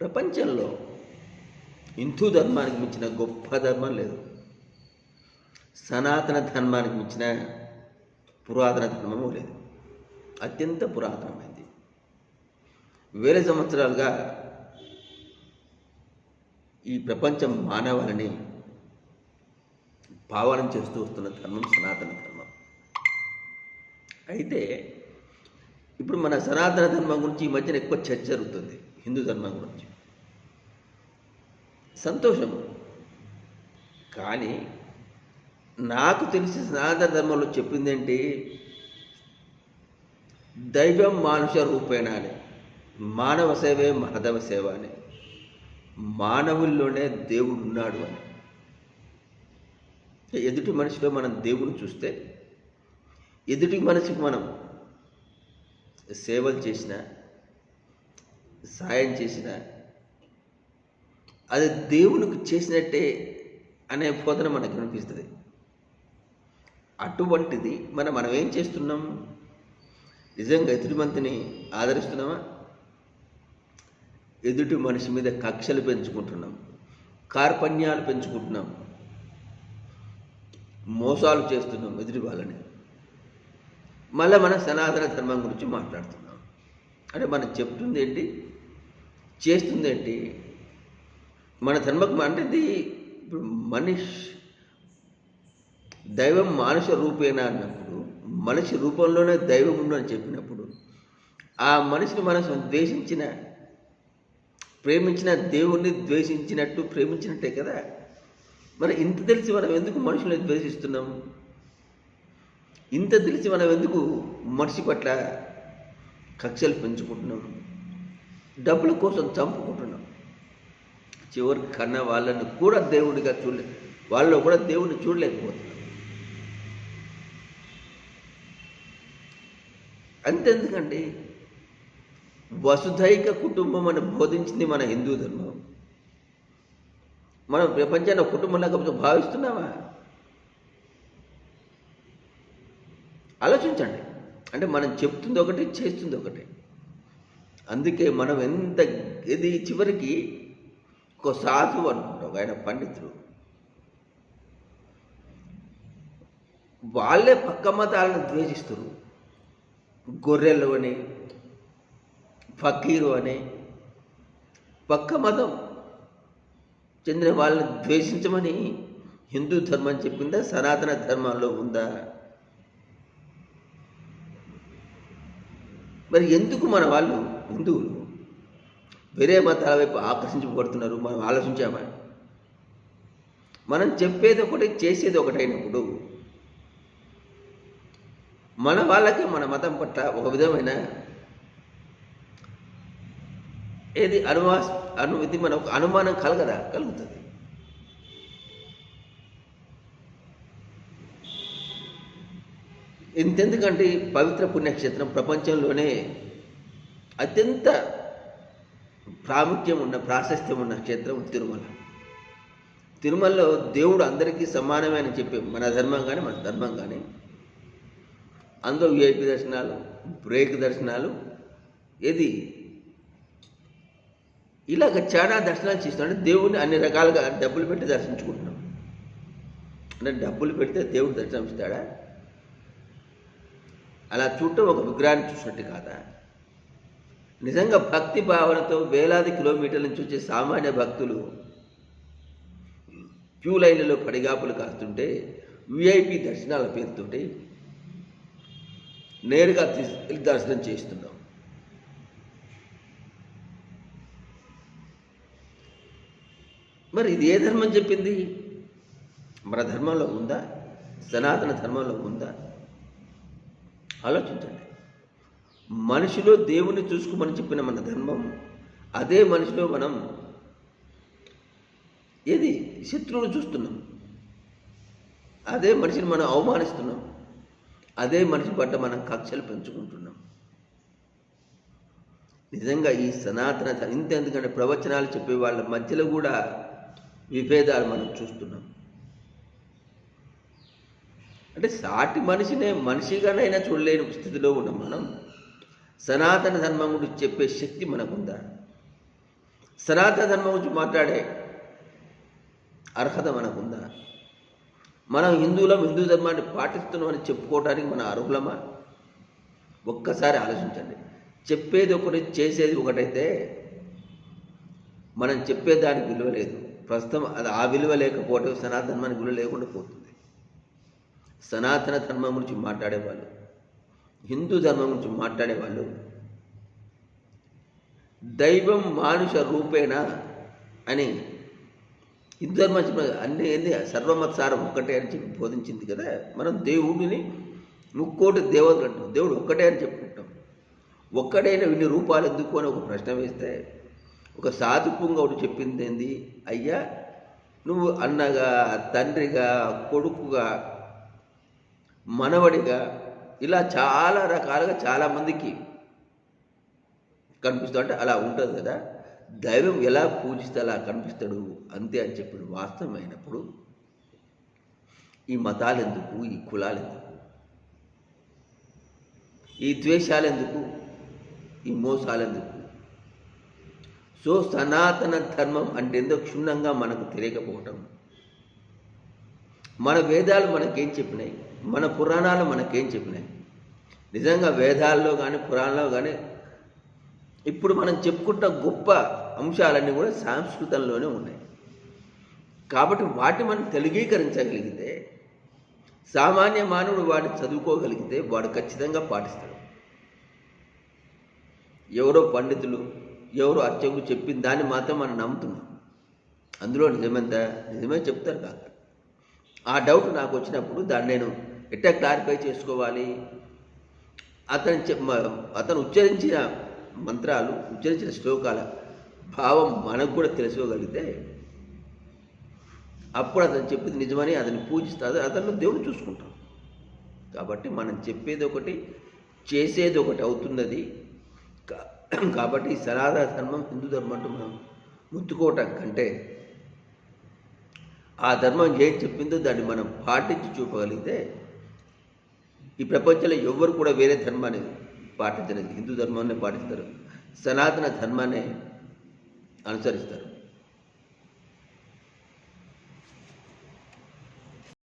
ప్రపంచంలో హిందూ ధర్మానికి మించిన గొప్ప ధర్మం లేదు. సనాతన ధర్మానికి మించిన పురాతన ధర్మము లేదు. అత్యంత పురాతనమైంది. వేల సంవత్సరాలుగా ఈ ప్రపంచం మానవాళిని పావనం చేస్తూ వస్తున్న ధర్మం సనాతన ధర్మం. అయితే ఇప్పుడు మన సనాతన ధర్మం గురించి ఈ మధ్యన ఎక్కువ చర్చ జరుగుతుంది. హిందూ ధర్మం గురించి. సంతోషం కానీ నాకు తెలిసి సనాతన ధర్మంలో చెప్పింది ఏంటి దైవం మానుష రూపేణ అని మానవ సేవే మాధవ సేవ అని మానవుల్లోనే దేవుడు ఉన్నాడు అని. ఎదుటి మనిషిలో మనం దేవుని చూస్తే ఎదుటి మనిషికి మనం సేవలు చేసిన సాయం చేసిన అది దేవునికి చేసినట్టే అనే బోధన మనకు అనిపిస్తుంది అటువంటిది మనం మనం ఏం చేస్తున్నాం? నిజంగా ఎదుటి మంతిని ఆదరిస్తున్నామా? ఎదుటి మనిషి మీద కక్షలు పెంచుకుంటున్నాం కార్పణ్యాలు పెంచుకుంటున్నాం మోసాలు చేస్తున్నాం ఎదుటి వాళ్ళని. మళ్ళీ మన సనాతన ధర్మం గురించి మాట్లాడుతున్నాం. అంటే మనం చెప్తుంది ఏంటి చేస్తుంది ఏంటి మన ధర్మం అంటే ఇది ఇప్పుడు మనిషి దైవం మానుష రూపేణ అన్నప్పుడు మనిషి రూపంలోనే దైవం ఉండు అని చెప్పినప్పుడు ఆ మనిషిని మనం ద్వేషించిన ప్రేమించిన దేవుణ్ణి ద్వేషించినట్టు ప్రేమించినట్టే కదా. మరి ఇంత తెలిసి మనం ఎందుకు మనుషుల్ని ద్వేషిస్తున్నాం? ఇంత తెలిసి మనం ఎందుకు మనిషి పట్ల కక్షలు పెంచుకుంటున్నాం? డబ్బుల కోసం చంపుకుంటున్నాం? చివరి కన్న వాళ్ళని కూడా దేవుడిగా చూడలే. వాళ్ళలో కూడా దేవుడిని చూడలేకపోతున్నారు అంతెందుకండి? వసుధైక కుటుంబం అని బోధించింది మన హిందూ ధర్మం. మనం ప్రపంచాన్ని ఒక కుటుంబంలాగా భావిస్తున్నామా ఆలోచించండి. అంటే మనం చెప్తుంది ఒకటి చేస్తుంది ఒకటి. అందుకే మనం ఎంత ఇది చివరికి ఒక సాధువు అనుకుంటాం ఆయన పండితుడు. వాళ్ళే పక్క మతాలను ద్వేషిస్తారు గొర్రెలు అని ఫకీరు అని పక్క మతం. చెందిన వాళ్ళని ద్వేషించమని హిందూ ధర్మం చెప్పిందా సనాతన ధర్మంలో ఉందా? మరి ఎందుకు మన వాళ్ళు హిందువులు? వేరే మతాల వైపు ఆకర్షించబడుతున్నారు మనం ఆలోచించామా? మనం చెప్పేది ఒకటి చేసేది ఒకటైనప్పుడు మన వాళ్ళకి మన మతం పట్ల ఒక విధమైన ఏది అనుమా అను ఇది మన ఒక అనుమానం కలగదా కలుగుతుంది. ఇంతెందుకంటే పవిత్ర పుణ్యక్షేత్రం ప్రపంచంలోనే అత్యంత ప్రాముఖ్యం ఉన్న ప్రాశస్త్యం ఉన్న క్షేత్రం తిరుమల. తిరుమలలో దేవుడు అందరికీ సమానమే అని చెప్పి మన ధర్మం కానీ మన ధర్మం కానీ. అందులో విఐపి దర్శనాలు బ్రేక్ దర్శనాలు ఏది? ఇలాగ చాలా దర్శనాలు చేస్తున్నాం దేవుడిని అన్ని రకాలుగా డబ్బులు పెట్టి దర్శించుకుంటున్నాం. అంటే డబ్బులు పెడితే దేవుడు దర్శనం ఇస్తాడా అలా చూడటం ఒక విగ్రహాన్ని చూసినట్టు కాదా? నిజంగా భక్తి భావనతో వేలాది కిలోమీటర్ల నుంచి వచ్చే సామాన్య భక్తులు క్యూ లైన్లలో పడిగాపులు కాస్తుంటే విఐపి దర్శనాల పేరుతోటి నేరుగా తీసుకెళ్ళి దర్శనం చేస్తున్నాం మరి ఇది ఏ ధర్మం చెప్పింది? మన ధర్మంలో ఉందా? సనాతన ధర్మంలో ఉందా? ఆలోచించండి. మనిషిలో దేవుణ్ణి చూసుకోమని చెప్పిన మన ధర్మం అదే మనిషిలో మనం ఏది? శత్రువును చూస్తున్నాం. అదే మనిషిని మనం అవమానిస్తున్నాం. అదే మనిషి పట్ల మనం కక్షలు పెంచుకుంటున్నాం. నిజంగా ఈ సనాతన ఇంత ఎందుకంటే ప్రవచనాలు చెప్పే వాళ్ళ మధ్యలో కూడా విభేదాలు మనం చూస్తున్నాం. అంటే సాటి మనిషినే మనిషిగానైనా చూడలేని స్థితిలో ఉన్న మనం సనాతన ధర్మం గురించి చెప్పే శక్తి మనకుందా? సనాతన ధర్మం గురించి మాట్లాడే అర్హత మనకుందా? మనం హిందువులం హిందూ ధర్మాన్ని పాటిస్తున్నామని చెప్పుకోవడానికి మన అర్హులమా? ఒక్కసారి ఆలోచించండి. చెప్పేది ఒకటి చేసేది ఒకటైతే మనం చెప్పేదానికి విలువ లేదు. ప్రస్తుతం అది ఆ విలువ లేకపోవటం సనాతన ధర్మానికి విలువ లేకుండా పోతుంది. సనాతన ధర్మం గురించి మాట్లాడేవాళ్ళు హిందూ ధర్మం గురించి మాట్లాడేవాళ్ళు. దైవం మానుష రూపేణ అని హిందూ ధర్మం చెప్పిన అన్ని ఏంది? సర్వమత్సారం ఒక్కటే అని చెప్పి బోధించింది కదా. మనం దేవుడిని ముక్కోటి దేవతలు అంటాం. దేవుడు ఒక్కటే అని చెప్పుకుంటాం. ఒక్కడైన ఇన్ని రూపాలు ఎందుకు అని ఒక ప్రశ్న వేస్తే ఒక సాధు ఒకటి చెప్పింది ఏంది? అయ్యా నువ్వు అన్నగా తండ్రిగా కొడుకుగా మనవడిగా ఇలా చాలా రకాలుగా చాలామందికి కనిపిస్తూ అంటే అలా ఉంటుంది కదా. దైవం ఎలా పూజిస్తే అలా కనిపిస్తాడు? అంతే అని చెప్పిన వాస్తవమైనప్పుడు ఈ మతాలు ఎందుకు ఈ కులాలు ఎందుకు ఈ ద్వేషాలు ఎందుకు ఈ మోసాలు ఎందుకు సో సనాతన ధర్మం అంటే ఎందుకు క్షుణ్ణంగా మనకు తెలియకపోవటం. మన వేదాలు మనకేం చెప్పినాయి? మన పురాణాలు మనకేం చెప్పినాయి? నిజంగా వేదాల్లో కానీ పురాణాల్లో కానీ ఇప్పుడు మనం చెప్పుకుంటున్న గొప్ప అంశాలన్నీ కూడా సంస్కృతంలోనే ఉన్నాయి. కాబట్టి వాటిని మనం తెలుగీకరించగలిగితే సామాన్య మానవుడు వాటిని చదువుకోగలిగితే వాడు ఖచ్చితంగా పాటిస్తాడు. ఎవరో పండితులు ఎవరో అర్చకులు చెప్పిన దాన్ని మాత్రం మనం నమ్ముతున్నాం. అందులో నిజమెంత? నిజమే చెప్తారు కాక ఆ డౌట్ నాకు వచ్చినప్పుడు దాన్ని నేను ఎట్లా క్లారిఫై చేసుకోవాలి? అతను చెప్ అతను ఉచ్చరించిన మంత్రాలు ఉచ్చరించిన శ్లోకాల భావం మనకు కూడా తెలుసుకోగలిగితే అప్పుడు అతను చెప్పింది నిజమని అతన్ని పూజిస్తాడు అతను దేవుడు చూసుకుంటాం కాబట్టి మనం చెప్పేది ఒకటి చేసేది ఒకటి అవుతున్నది. కాబట్టి సనాతన ధర్మం హిందూ ధర్మం అంటూ మనం ముత్తుకోవటం కంటే ఆ ధర్మం ఏం చెప్పిందో దాన్ని మనం పాటించి చూపగలిగితే ఈ ప్రపంచంలో ఎవ్వరు కూడా వేరే ధర్మాన్ని పాటించలేదు. హిందూ ధర్మాన్ని పాటిస్తారు. సనాతన ధర్మాన్ని అనుసరిస్తారు.